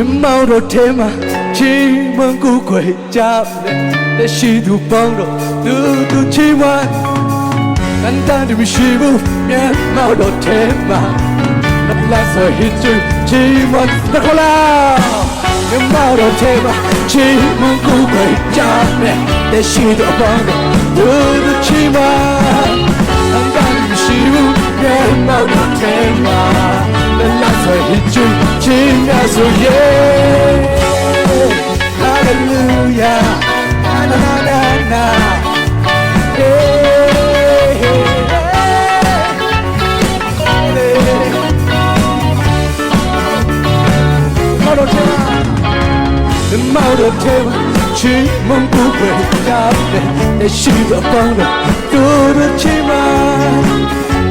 မြမောင်တို့ထဲမှာချီးမွမ်းကူခွေကြတယ်လက်ရှိသူပေါင်းတော့သူသူချီးမွမ်းကန်တန်တမရှိဘူးမြမောင်တို့ထဲမှာလက်ဆိုဟစ်ချူချီးမွမ်းတခလာမြမောင်တို့ထဲမှာချီးမွမ်းကူခွေကြတယ်လက်ရှိသူပေါင်းတော့သူသူချီးမွမ်းကန်တန်တမရှိဘူးမြမောင်တို့ထဲမှာ 몰라서 일주 지나서 예 할렐루야 나나나나 마루테와 주문 부부의 답에 내 시도 뻔히 뚫었지만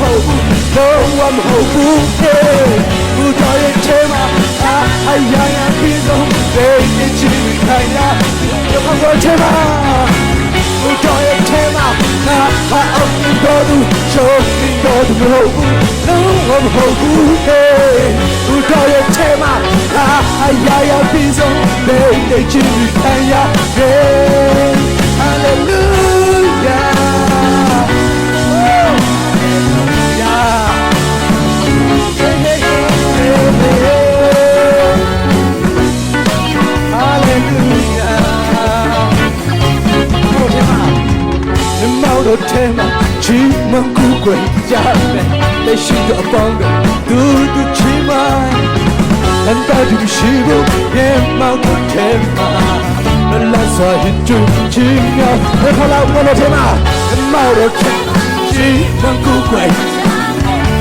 hoping, though I'm hoping, yeah. Who thought it came out? I, I, I, I feel so big, it's you, kind of. You're my world, came out. Who thought it came out? I, I, I'm in bed, show me, though I'm hoping, though I'm hoping, yeah. Who thought it came out? I, I, I, I feel so big, it's you, kind. တို့ထဲမှာချီးမကူခွေကြမယ်လက်ရှိတော့အပေါင်းတို့သူသူချီးမအန်တာဒီရှိဖို့ရဲ့မောင်တို့ထဲမှာလက်စွာဟစ်ချူချီးမြောက်ဘယ်ခလာမောင်တို့ထဲမှာမောင်တို့ထဲချီးမကူခွေ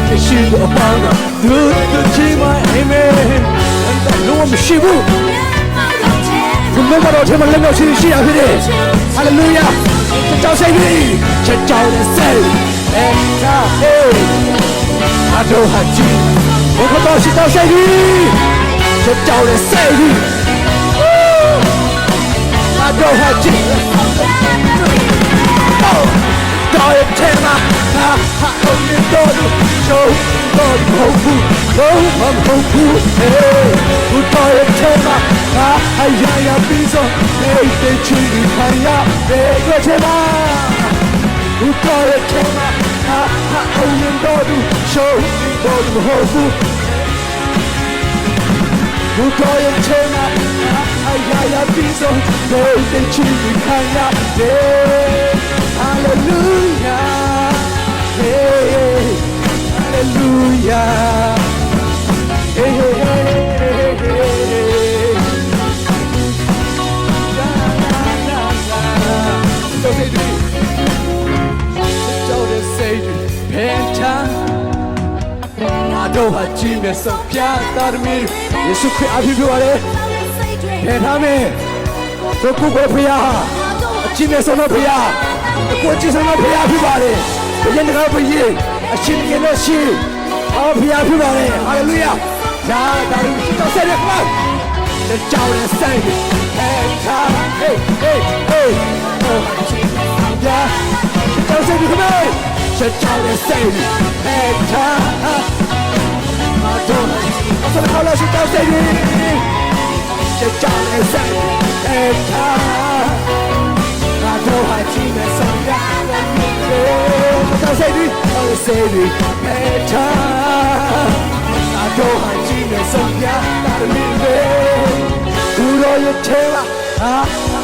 လက်ရှိတော့အပေါင်းတို့သူသူချီးမအာမင်အန်တာလုံးဝမရှိဘူးဒီမေတော်ထဲမှာလက်တော့ရှိရှိရဖြစ်တယ်ဟာလေလုယာကြောက်စိတ်ကြီး ချက်ကြောက်တဲ့စိတ်အဲဒါဟေးအတော်ဟာကြီးဘုခတော်ရှိကြောက်စိတ်ကြီးချက်ကြောက်တဲ့စိတ်ကြီးအတော်ဟာကြီးတော်ရဲ့ထဲမှာဟာဟာအုံးတော်သူရှုံးတော်မဟုတ်ဘူးတော့မဟုတ်ဘူးဟေးဘုတော်ရဲ့ထဲမှာဟာအရာရာပြီး ဆုံးနေတဲ့ချီခံရတဲ့အတွက်ထဲမှာဘုတော်ရဲ့ထဲမှာဟာဟာအုံးတော်သူရှုံးတော်မဟုတ်ဘူးဘုတော်ရဲ့ထဲမှာအရာရာပြီးဆုံးနေတဲ့ချီခံရတဲ့ Hallelujah. Hey, hallelujah. တို့ဟာကြည်မဲ့ဆုံးပြတာမီယေရှုခရစ်အဖြစ်ဖြစ်ပါလေဖယ်ထားမယ်တို့ကိုယ်ကိုယ်ဖျားအကြည်မဲ့ဆုံးတော့ဖျားအကိုကြည်ဆုံးတော့ဖျားဖြစ်ပါလေဘုရင်တကားဘုရင်အရှင်ကြီးလို့ရှိအော်ဖျားဖြစ်ပါလေဟာလေလုယာဒါဒါလို့တော့ဆက်ရကွာတဲ့ကြောင်နဲ့ဆိုင်ဟဲ့ထားဟေးဟေးဟေးဟိုယာတော့ဆက်ပြီးခမေးချက်ကြောင်နဲ့ဆိုင်ဟဲ့ထား I don't I said how long she does say She John and say Hey time I don't have to miss some guy What I say to I say to Hey time I don't have to miss some guy That me Who do you tell Ah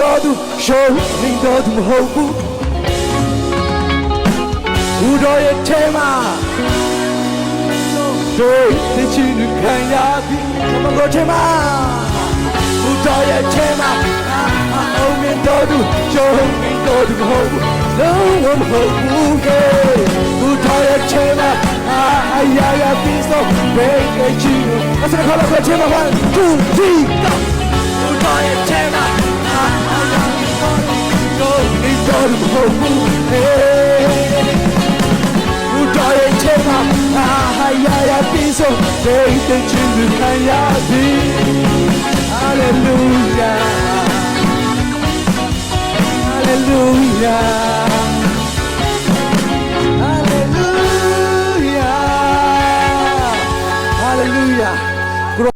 တော်သူရှုံးနေတော်သူမဟုတ်ဘူးဘူတော်ရဲ့ထဲမှာ ဆိုသိချင်ခံရသည်မကိုချင်မဘုရားရဲ့ချင်မအုံးမင်းတော်သူရုံးမင်းတော်သူဟုတ်လုံးဝမဟုတ်ဘူးကေဘုရားရဲ့ချင်မအာရာရာပြီးဆုံးဘယ်ကချင်အစခါလောက်ချင်မဘာသူကြည့်ကောဘုရားရဲ့ချင်မအာရာရာပြီးဆုံးရုံးမင်းတော်သူဟုတ်ဘူးကေ ပြီးဆုံးဒိတ်တဲ့ခြင်းကိုခံရသည်ဟာလေလုယာဟာလေလုယာ